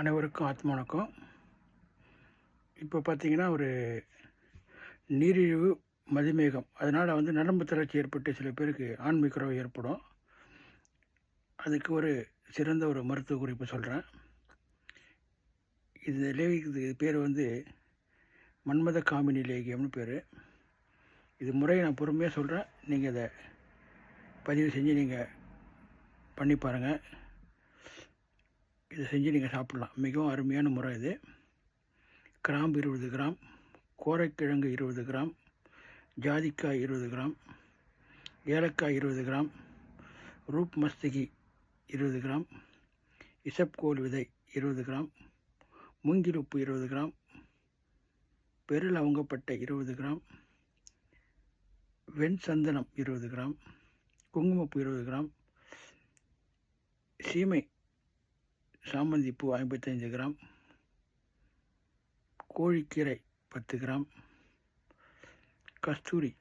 அனைவருக்கும் ஆத்மவணக்கம் இப்போ பார்த்தீங்கன்னா ஒரு நீரிழிவு மதிமேகம் அதனால் வந்து நரம்பு தளர்ச்சி ஏற்பட்டு சில பேருக்கு ஆன்மீக்குறவு ஏற்படும். அதுக்கு ஒரு சிறந்த ஒரு மருத்துவ குறிப்பு சொல்கிறேன் இது லேகியத்துக்கு பேர் வந்து மன்மத காமினி லேகியம்னு பேர். இது முறையை நான் பொறுமையாக சொல்கிறேன் நீங்கள் இதை பதிவு செஞ்சு நீங்கள் பண்ணி பாருங்கள் இதை செஞ்சு நீங்கள் சாப்பிட்லாம் மிகவும் அருமையான முறை இது கிராம்பு இருபது கிராம் கோரைக்கிழங்கு இருபது கிராம் ஜாதிக்காய் இருபது கிராம் ஏலக்காய் இருபது கிராம் ரூப் மஸ்தகி இருபது கிராம் இசப்கோல் விதை இருபது கிராம் மூங்கில் உப்பு இருபது கிராம் பெருலவங்கப்பட்டை இருபது கிராம் வெண்சந்தனம் இருபது கிராம் குங்குமப்பு இருபது கிராம் சீமை சாமந்தி பூ ஐம்பத்தஞ்சு கிராம். கோழிக்கீரை பத்து கிராம். கஸ்தூரி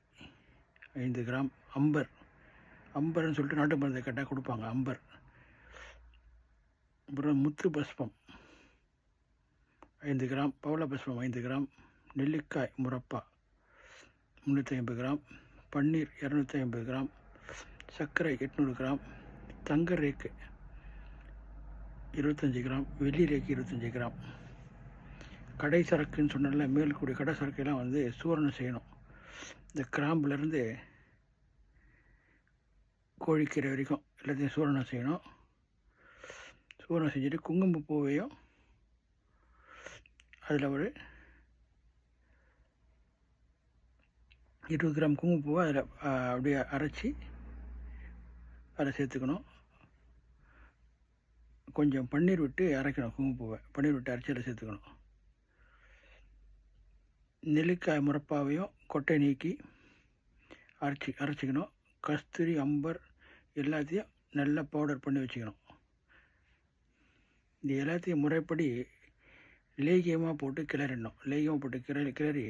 ஐந்து கிராம். அம்பர். அம்பர்னு சொல்லிட்டு நாட்டு மருந்தை கேட்டால் கொடுப்பாங்க அம்பர். அப்புறம் முத்து பஸ்பம் ஐந்து கிராம். பவள பஸ்பம் ஐந்து கிராம். நெல்லிக்காய் முரப்பா முந்நூற்றி ஐம்பது கிராம். பன்னீர் இரநூத்தி ஐம்பது கிராம். சர்க்கரை எட்நூறு கிராம். தங்க ரேக்கு இருபத்தஞ்சி கிராம் வெள்ளி ரேக்கு இருபத்தஞ்சி கிராம். கடை சரக்குன்னு சொன்னால மேல்கூடிய கடை சரக்கெல்லாம் வந்து சூரணம் செய்யணும். இந்த கிராம்புலேருந்து கோழிக்கீரை வரைக்கும் எல்லாத்தையும் சூரணம் செய்யணும். சூரணம் செஞ்சுட்டு குங்கும பூவையும் அதில் ஒரு இருபது கிராம் குங்குமப்பூவை அதில் அப்படியே அரைச்சி அதில் சேர்த்துக்கணும். கொஞ்சம் பன்னீர் விட்டு அரைக்கணும் குங்குமப்பூவை. பன்னீர் விட்டு அரைச்சி அதில் சேர்த்துக்கணும். நெல்லிக்காய் முறப்பாவையும் கொட்டை நீக்கி அரைச்சி அரைச்சிக்கணும். கஸ்தூரி அம்பர் எல்லாத்தையும் நல்லா பவுடர் பண்ணி வச்சுக்கணும். இது எல்லாத்தையும் முறைப்படி லேகியமாக போட்டு கிளறிடணும். லேகியமாக போட்டு கிளறி கிளறி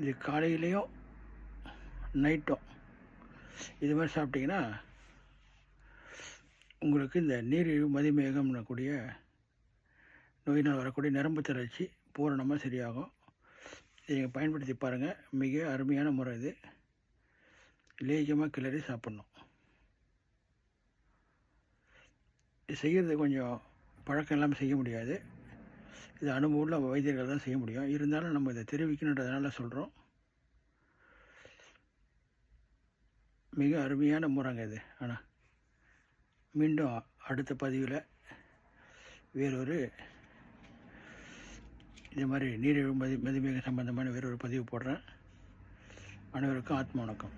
இது காலையிலையும் நைட்டும் இது மாதிரி சாப்பிட்டிங்கன்னா உங்களுக்கு இந்த நீரிழிவு மதிமேகம் கூடிய நோயினால் வரக்கூடிய நரம்பு தளர்ச்சி பூரணமாக சரியாகும். இதை நீங்கள் பயன்படுத்தி பாருங்கள் மிக அருமையான முறை இது. லேகியமாக கிளறி சாப்பிட்ணும். இது செய்கிறது கொஞ்சம் பழக்கம் இல்லாமல் செய்ய முடியாது. இது அனுபவமுள்ள வைத்தியர்கள் தான் செய்ய முடியும். இருந்தாலும் நம்ம இதை தெரிவிக்கணுன்றதுனால சொல்கிறோம் மிக அருமையான முறைங்க இது. ஆனால் மீண்டும் அடுத்த பதிவில் வேறொரு இதே மாதிரி நீரிழிவு மதி மதிமேக சம்பந்தமான வேறொரு பதிவு போடுறேன். அனைவருக்கும் ஆத்ம வணக்கம்.